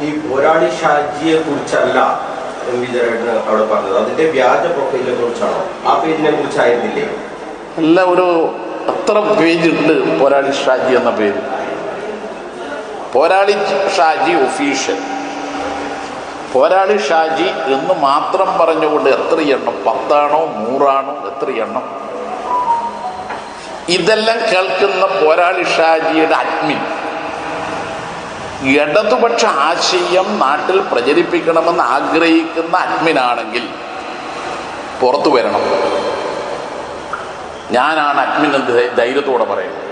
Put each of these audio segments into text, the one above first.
ഈ പോരാളി ഷാജിയെ കുറിച്ചല്ല എം വി ജയരാജൻ അവിടെ പറഞ്ഞത്. അതിന്റെ വ്യാജ പ്രൊഫൈലിനെ കുറിച്ചാണോ? ആ പേജിനെ കുറിച്ചായിരുന്നില്ലേ അല്ല ഒരു അത്ര ഉണ്ട് പോരാളി ഷാജി എന്ന പേര്. പോരാളി ഷാജി ഒഫീഷ്യൽ. പോരാളി ഷാജി എന്ന് മാത്രം പറഞ്ഞുകൊണ്ട് എത്ര എണ്ണം? പത്താണോ? നൂറാണോ? എത്ര എണ്ണം? ഇതെല്ലാം കേൾക്കുന്ന പോരാളി ഷാജിയുടെ അഡ്മിൻ ഇടതുപക്ഷ ആശയം നാട്ടിൽ പ്രചരിപ്പിക്കണമെന്ന് ആഗ്രഹിക്കുന്ന അഡ്മിനാണെങ്കിൽ പുറത്തു വരണം. ഞാനാണ് അഡ്മിൻ എന്ന് ധൈര്യത്തോടെ പറയുന്നത്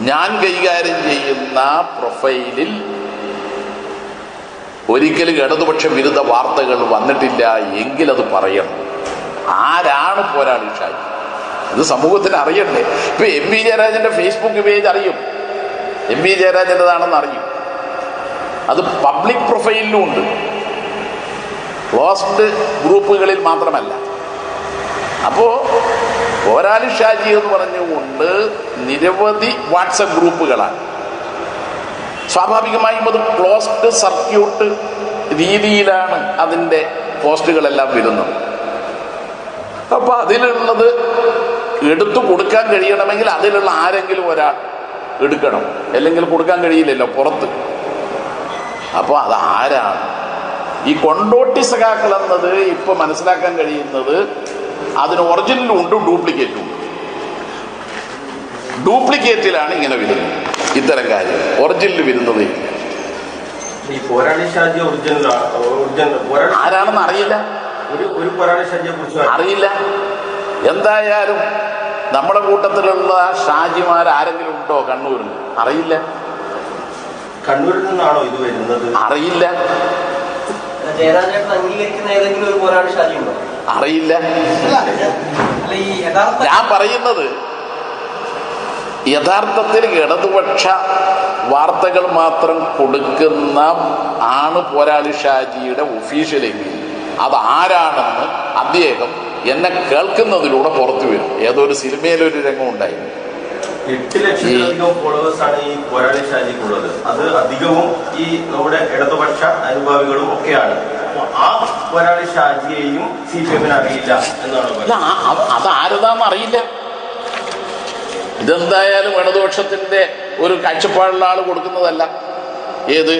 ഞാൻ കൈകാര്യം ചെയ്യുന്ന പ്രൊഫൈലിൽ ഒരിക്കലും ഇടതുപക്ഷ വിരുദ്ധ വാർത്തകൾ വന്നിട്ടില്ല എങ്കിൽ അത് പറയണം. ആരാണ് പോരാളി ഷാജി? ഇത് സമൂഹത്തിന് അറിയണ്ടേ? ഇപ്പൊ എം വി ജയരാജന്റെ ഫേസ്ബുക്ക് പേജ് അറിയും. എം വി ജയരാജന്റെതാണെന്ന് അറിയും അത് പബ്ലിക് പ്രൊഫൈലിലും ഉണ്ട്. ക്ലോസ്ഡ് ഗ്രൂപ്പുകളിൽ മാത്രമല്ല. അപ്പോ പോരാളി ഷാജി എന്ന് പറഞ്ഞുകൊണ്ട് നിരവധി വാട്സപ്പ് ഗ്രൂപ്പുകളാണ്. സ്വാഭാവികമായും അത് ക്ലോസ്ഡ് സർക്യൂട്ട് രീതിയിലാണ് അതിന്റെ പോസ്റ്റുകളെല്ലാം വരുന്നത്. അപ്പോൾ അതിലുള്ളത് എടുത്തു കൊടുക്കാൻ കഴിയണമെങ്കിൽ അതിലുള്ള ആരെങ്കിലും ഒരാൾ എടുക്കണം. അല്ലെങ്കിൽ കൊടുക്കാൻ കഴിയില്ലല്ലോ പുറത്ത്. അപ്പോൾ അത് ആരാണ്? ഈ കൊണ്ടോട്ടി സഖാക്കൾ എന്നത് ഇപ്പൊ മനസ്സിലാക്കാൻ കഴിയുന്നത് അതിന് ഒറിജിനലും ഉണ്ട് ഡ്യൂപ്ലിക്കേറ്റും ഉണ്ട്. ഡ്യൂപ്ലിക്കേറ്റിലാണ് ഇങ്ങനെ വരുന്നത് ഇത്തരം കാര്യം. ഒറിജിനൽ വരുന്നത്. ആരാണെന്ന് അറിയില്ല. അറിയില്ല. എന്തായാലും നമ്മുടെ കൂട്ടത്തിലുള്ള ഷാജിമാർ ആരെങ്കിലും ഉണ്ടോ കണ്ണൂരിൽ അറിയില്ല. കണ്ണൂരിൽ നിന്നാണോ ഇത് വരുന്നത്? അറിയില്ല. ജയരാജേട്ടൻ അംഗീകരിക്കുന്ന ഏതെങ്കിലും ഒരു പോരാളി ഷാജി ഉണ്ടോ? അറിയില്ല. അല്ല ഈ യഥാർത്ഥ ഞാൻ പറയുന്നത് യഥാർത്ഥത്തിൽ ഇടതുപക്ഷ വാർത്തകൾ മാത്രം കൊടുക്കുന്ന ആണ് പോരാളി ഷാജിയുടെ ഒഫീഷ്യലെങ്കിൽ അത് ആരാണെന്ന് അദ്ദേഹം എന്നെ കേൾക്കുന്നതിലൂടെ പുറത്തു വരും. ഏതോ ഒരു സിനിമയിലൊരു രംഗം ഉണ്ടായിരുന്നു എട്ട് ലക്ഷത്തിലധികം ഫോളോവേഴ്സ് ആണ് ഈ പോരാളി ഷാജിക്കുള്ളത്. അത് അധികവും ഈ നമ്മുടെ ഇടതുപക്ഷ അനുഭാവികളും ഒക്കെയാണ്. ആ പോരാളി ഷാജിയെയും സി പി എമ്മിന് അറിയില്ല എന്നാണ് അത് ആരതാന്ന് അറിയില്ല. ഇതെന്തായാലും ഇടതുപക്ഷത്തിന്റെ ഒരു കാഴ്ചപ്പാടുള്ള ആൾ കൊടുക്കുന്നതല്ല. ഏത്?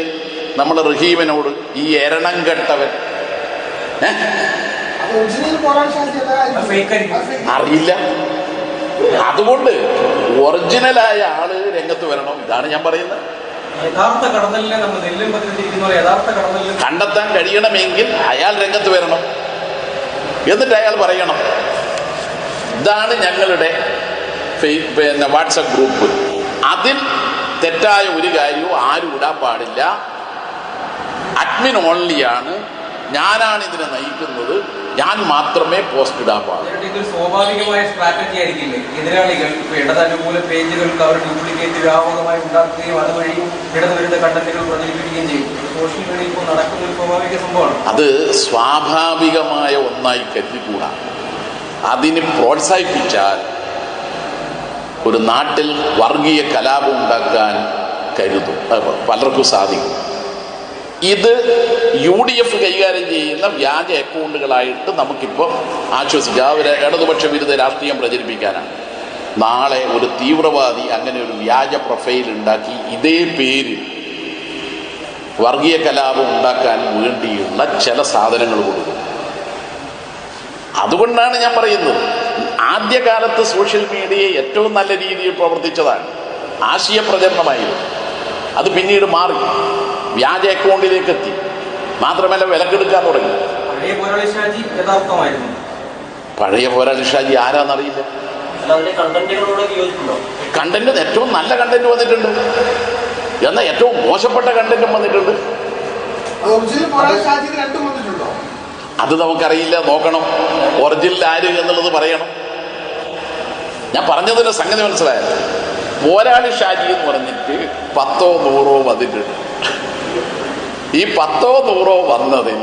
നമ്മുടെ റഹീമിനോട് ഈ എരണം കെട്ടവൻ? അറിയില്ല. അതുകൊണ്ട് ഒറിജിനലായ ആൾ രംഗത്ത് വരണം. ഇതാണ് ഞാൻ പറയുന്നത്. യഥാർത്ഥ കടന്നലിനെ നമ്മൾ നെല്ലും പതിനെത്തിരിക്കുന്ന പോലെ യഥാർത്ഥ കടന്നലിന് കണ്ടെത്താൻ കഴിയണമെങ്കിൽ അയാൾ രംഗത്ത് വരണം. എന്നിട്ട് അയാൾ പറയണം. ഇതാണ് ഞങ്ങളുടെ പിന്നെ വാട്സപ്പ് ഗ്രൂപ്പ് അതിൽ തെറ്റായ ഒരു കാര്യവും ആരും ഇടാൻ പാടില്ല. അഡ്മിൻ ഓൺലിയാണ് ഞാനാണ് ഇതിനെ നയിക്കുന്നത്. ഞാൻ മാത്രമേ പോസ്റ്റ് ഇടാൻ പാടുള്ളൂ. സ്വാഭാവികമായ സ്ട്രാറ്റജി ആയിരിക്കില്ലേ? എതിരാളികൾ ഇപ്പൊ ഇടതനുകൂല പേജുകൾക്ക് അവർ ഡ്യൂപ്ലിക്കേറ്റ് വ്യാപകമായി ഉണ്ടാക്കുകയും അതുവഴി ഇടതുവിരുദ്ധ കണ്ടന്റുകൾ പ്രചരിപ്പിക്കുകയും ചെയ്യും. സോഷ്യൽ മീഡിയയിൽ ഇപ്പോൾ നടക്കുന്ന ഒരു സ്വാഭാവിക സംഭവമാണ്. അത് സ്വാഭാവികമായ ഒന്നായി കരുതിക്കൂടാ. അതിന് പ്രോത്സാഹിപ്പിച്ചാൽ ഒരു നാട്ടിൽ വർഗീയ കലാപം ഉണ്ടാക്കാൻ കരുതും. പലർക്കും സാധിക്കും. ഇത് യു ഡി എഫ് കൈകാര്യം ചെയ്യുന്ന വ്യാജ അക്കൗണ്ടുകളായിട്ട് നമുക്കിപ്പോൾ ആശ്വസിക്കാം. അവർ ഇടതുപക്ഷ വിരുദ്ധ രാഷ്ട്രീയം പ്രചരിപ്പിക്കാനാണ്. നാളെ ഒരു തീവ്രവാദി അങ്ങനെ ഒരു വ്യാജ പ്രൊഫൈൽ ഉണ്ടാക്കി ഇതേ പേരിൽ വർഗീയ കലാപം ഉണ്ടാക്കാൻ വേണ്ടിയുള്ള ചില സാധനങ്ങൾ കൊടുക്കും. അതുകൊണ്ടാണ് ഞാൻ പറയുന്നത്. ആദ്യകാലത്ത് സോഷ്യൽ മീഡിയ ഏറ്റവും നല്ല രീതിയിൽ പ്രവർത്തിച്ചതാണ്. ആശയപ്രചരണമായിരുന്നു. അത് പിന്നീട് മാറി. വ്യാജ അക്കൗണ്ടിലേക്ക് എത്തി. മാത്രമല്ല വിലക്കെടുക്കാൻ തുടങ്ങി. പഴയ പോരാളി ഷാജി യഥാർത്ഥമായിരുന്നു. പഴയ പോരാളി ഷാജി ആരാന്നറിയില്ല. കണ്ടന്റ് ഏറ്റവും നല്ല കണ്ടന്റ് വന്നിട്ടുണ്ട്. എന്നാൽ ഏറ്റവും മോശപ്പെട്ട കണ്ടന്റും വന്നിട്ടുണ്ട്. ഒറിജിനൽ പോരാളി ഷാജി രണ്ടും വന്നിട്ടുണ്ടോ? അത് നമുക്കറിയില്ല നോക്കണം. ഒറിജിനൽ ആര് എന്നുള്ളത് പറയണം. ഞാൻ പറഞ്ഞതിന്റെ സംഗതി മനസ്സിലായത് പോരാളി ഷാജി എന്ന് പറഞ്ഞിട്ട് പത്തോ നൂറോ വന്നിട്ടുണ്ട്. ഈ പത്തോ നൂറോ വന്നതിൽ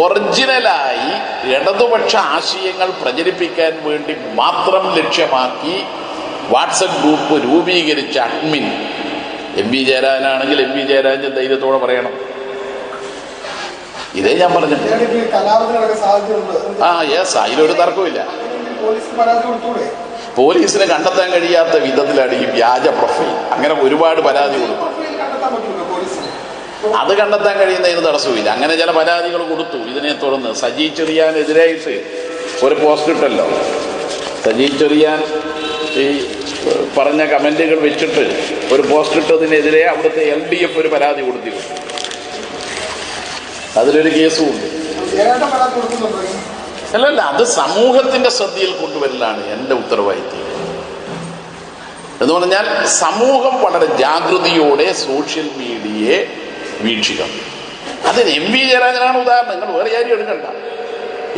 ഒറിജിനലായി ഇടതുപക്ഷ ആശയങ്ങൾ പ്രചരിപ്പിക്കാൻ വേണ്ടി മാത്രം ലക്ഷ്യമാക്കി വാട്സപ്പ് ഗ്രൂപ്പ് രൂപീകരിച്ച അഡ്മിൻ. എം വി ജയരാജനാണെങ്കിൽ എം വി ജയരാജൻ ധൈര്യത്തോടെ പറയണം. ഇതേ ഞാൻ പറഞ്ഞു ഇയാൾക്ക് ഈ കലാപത്തിനടക്കം സാധ്യതയുണ്ട്. ആ യെസ് അതിലൊരു തർക്കമില്ല പോലീസിന് കണ്ടെത്താൻ കഴിയാത്ത വിധത്തിലാണ് ഈ വ്യാജ പ്രൊഫൈൽ. അങ്ങനെ ഒരുപാട് പരാതി കൊടുത്തു പ്രൊഫൈൽ കണ്ടെത്താൻ പറ്റുമല്ലോ പോലീസിന് അത് കണ്ടെത്താൻ കഴിയുന്നതിന് തടസ്സമില്ല അങ്ങനെ ചില പരാതികൾ കൊടുത്തു. ഇതിനെ തുടർന്ന് സജി ചെറിയാനെതിരായിട്ട് ഒരു പോസ്റ്റ് ഇട്ടല്ലോ. സജി ചെറിയാൻ ഈ പറഞ്ഞ കമന്റുകൾ വെച്ചിട്ട് ഒരു പോസ്റ്റ് ഇട്ടതിനെതിരെ അവിടുത്തെ എൽ ഡി എഫ് ഒരു പരാതി കൊടുത്തിരുന്നു. അതിലൊരു കേസും ഉണ്ട്. അല്ലല്ല അത് സമൂഹത്തിന്റെ ശ്രദ്ധയിൽ കൊണ്ടുവരലാണ് എന്റെ ഉത്തരവാദിത്വം. എന്ന് പറഞ്ഞാൽ സമൂഹം വളരെ ജാഗ്രതയോടെ സോഷ്യൽ മീഡിയയെ വീക്ഷിക്കണം അതിന് എം വി ജയരാജനാണ് ഉദാഹരണം നിങ്ങൾ വേറെ കാര്യം എടുക്കണ്ട.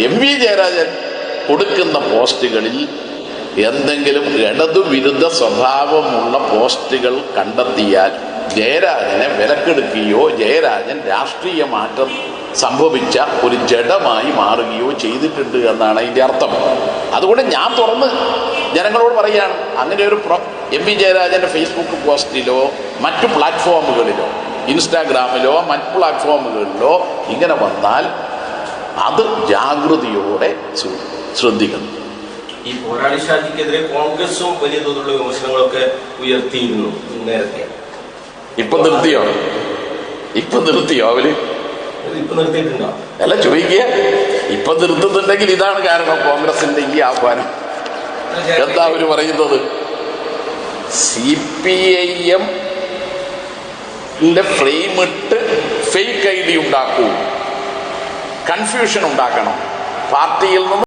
എം വി ജയരാജൻ കൊടുക്കുന്ന പോസ്റ്റുകളിൽ എന്തെങ്കിലും ഇടതുവിരുദ്ധ സ്വഭാവമുള്ള പോസ്റ്റുകൾ കണ്ടെത്തിയാൽ ജയരാജനെ വിലക്കെടുക്കുകയോ ജയരാജൻ രാഷ്ട്രീയ മാറ്റം സംഭവിച്ച ഒരു ജഡമായി മാറുകയോ ചെയ്തിട്ടുണ്ട് എന്നാണ് അതിന്റെ അർത്ഥം. അതുകൊണ്ട് ഞാൻ തുറന്ന് ജനങ്ങളോട് പറയുകയാണ് അങ്ങനെ ഒരു എം വി ജയരാജന്റെ ഫേസ്ബുക്ക് പോസ്റ്റിലോ മറ്റു പ്ലാറ്റ്ഫോമുകളിലോ ഇൻസ്റ്റാഗ്രാമിലോ മറ്റ് പ്ലാറ്റ്ഫോമുകളിലോ ഇങ്ങനെ വന്നാൽ അത് ജാഗ്രതയോടെ ശ്രദ്ധിക്കണം. ഈ പോരാളി ഷാജിക്കെതിരെ കോൺഗ്രസും വലിയ തോതിലുള്ള വിമർശനങ്ങളൊക്കെ ഉയർത്തിയിരുന്നു നേരത്തെ. ഇപ്പൊ നിർത്തിയോ? ഇപ്പൊ നിർത്തിയോ അവർ? ഇത് ഇപ്പൊ നിർത്തിയിട്ടുണ്ടോ? അല്ല ചോദിക്കുക. ഇപ്പൊ നിർത്തുന്നുണ്ടെങ്കിൽ ഇതാണ് കാരണം കോൺഗ്രസിന്റെ ഈ ആഹ്വാനം. എന്താ അവർ പറയുന്നത്? C P I M frame ഇട്ട് ഫേക്ക് ഐ ഡി ഉണ്ടാക്കൂ. കൺഫ്യൂഷൻ ഉണ്ടാക്കണം. പാർട്ടിയിൽ നിന്ന്